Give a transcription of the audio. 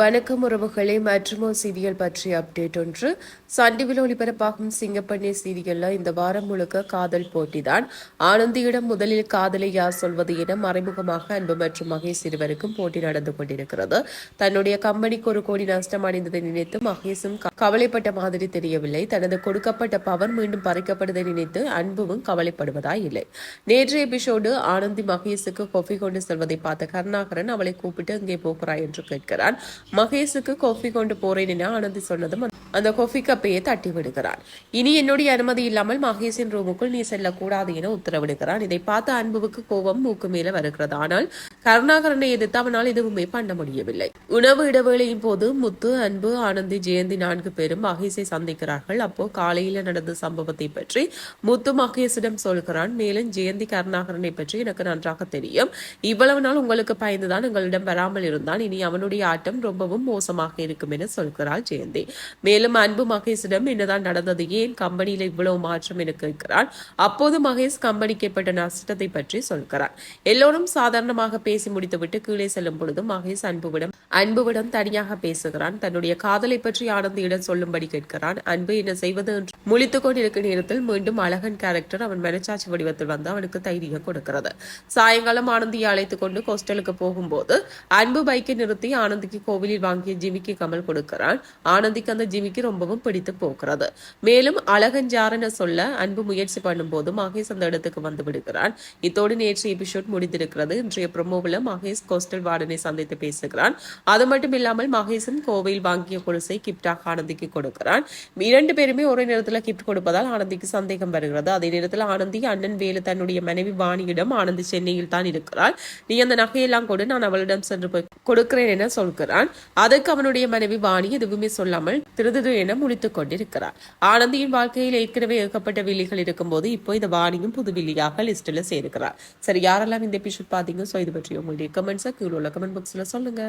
வணக்கம் உறவுகளே மற்றுமோ சீரியல் பற்றிய அப்டேட் ஒன்று. சண்டிவில் ஒளிபரப்பாகும் சிங்கப்பண்ணி சீரியல்ல இந்த வாரம் முழுக்க காதல் போட்டிதான். ஆனந்தியிடம் முதலில் காதலை யார் சொல்வது என மறைமுகமாக அன்பு மற்றும் மகேஷ் இருவருக்கும் போட்டி நடந்து கொண்டிருக்கிறது. தன்னுடைய கம்பெனிக்கு ஒரு கோடி நஷ்டம் அடைந்ததை நினைத்து மகேஷும் கவலைப்பட்ட மாதிரி தெரியவில்லை. தனது கொடுக்கப்பட்ட பவர் மீண்டும் பறிக்கப்படுவதை நினைத்து அன்புவும் கவலைப்படுவதா இல்லை நேற்றைய எபிசோடு ஆனந்தி மகேஷுக்கு கொஃபி கொண்டு செல்வதை பார்த்த கருணாகரன் அவளை கூப்பிட்டு இங்கே போகிறாய்? என்று கேட்கிறான். மகேஷுக்கு காஃபி கொண்டு போறேன் என ஆனந்தி சொன்னதும் அந்த கொஃபி கப்பையை தட்டி விடுகிறான். இனி என்னுடைய அனுமதி இல்லாமல் மகேஷின் ரூமுக்குள் நீ செல்லக்கூடாது என உத்தரவிடுகிறான். இதை பார்த்த அன்புவுக்கு கோபம் மூக்கு மேல வருகிறது. ஆனால் கருணாகரனை எதிர்த்து அவனால் எதுவுமே பண்ண முடியவில்லை. உணவு இடைவேளையின் போது முத்து அன்பு ஆனந்தி ஜெயந்தி நான்கு பேரும் மகேஷை சந்திக்கிறார்கள். அப்போ காலையில நடந்த சம்பவத்தை பற்றி முத்து மகேஷிடம் சொல்கிறான். மேலும் ஜெயந்தி கருணாகரனை பற்றி எனக்கு நன்றாக தெரியும். இவ்வளவு நாள் உங்களுக்கு பயந்துதான் எங்களிடம் வராமல் இருந்தான். இனி அவனுடைய ஆட்டம் ரொம்பவும் மோசமாக இருக்கும் என சொல்கிறாள் ஜெயந்தி. மேலும் மேலும் அன்பு மகேஷிடம் என்னதான் நடந்தது? ஏன் கம்பெனியில இவ்வளவு மாற்றம் என கேட்கிறான் அப்போது மகேஷ் கம்பெனிக்கு ஏற்பட்ட நஷ்டத்தை பற்றி சொல்கிறார். எல்லோரும் சாதாரணமாக பேசி முடித்துவிட்டு கீழே செல்லும் பொழுது மகேஷ் அன்புவிடம் அன்புவிடம் தனியாக பேசுகிறான். தன்னுடைய காதலை பற்றி ஆனந்தியிடம் சொல்லும்படி கேட்கிறான். அன்பு என்ன செய்வது என்று முழித்துக் கொண்டிருக்கும் நேரத்தில் மீண்டும் அழகன் கேரக்டர் அவன் மனச்சாட்சி வடிவத்தில் வந்து அவனுக்கு தைரியம் கொடுக்கிறது. சாயங்காலம் ஆனந்தியை அழைத்துக் கொண்டு ஹோஸ்டலுக்கு போகும்போது அன்பு பைக்கை நிறுத்தி ஆனந்திக்கு கோவிலில் வாங்கிய ஜிமிக்கு கமல் கொடுக்கிறான். ஆனந்திக்கு அந்த ஜிமிக்கி ரொம்பவும் பிடித்து போகிறது. மேலும் அழகஞ்சாரன சொல்ல அன்பு முயற்சி பண்ணும்போது மகேஷ் அந்த இடத்துக்கு வந்து விடுகிறான். இத்தோடு நேற்று எபிசோட் முடிந்திருக்கிறது. இன்றைய ப்ரொமோவில் மகேஷ் கோஸ்டல் வார்டனை சந்தித்து பேசுகிறான். அது மட்டும் இல்லாமல் மகேஷும் கோவையில் வாங்கிய கொலுசை கிப்டாக ஆனந்திக்கு கொடுக்கிறான். இரண்டு பேருமே ஒரே நேரத்தில் கிப்ட் கொடுப்பதால் ஆனந்திக்கு சந்தேகம் வருகிறது. அதே நேரத்தில் ஆனந்தி அண்ணன் வேலு தன்னுடைய மனைவி வாணியிடம் ஆனந்தி சென்னையில் தான் இருக்கிறாள். நீ அந்த நகையெல்லாம் கொடு நான் அவளிடம் சென்று போய் கொடுக்கிறேன் என சொல்கிறான். அதற்கு அவனுடைய மனைவி வாணி எதுவுமே சொல்லாமல் திருது திருதிரு என முடித்துக் கொண்டிருக்கிறார். ஆனந்தியின் வாழ்க்கையில் ஏற்கனவே ஏற்கப்பட்ட வில்லிகள் இருக்கும்போது இப்போ இந்த வாணியும் புது வில்லியாக லிஸ்டில் சேர்க்கிறார் சரி யாரெல்லாம் இந்த எபிசோட் பார்த்தீங்க ஸோ இது பற்றி உங்களுடைய கமெண்ட்ஸை கீழே உள்ள கமெண்ட் பாக்ஸில் சொல்லுங்க.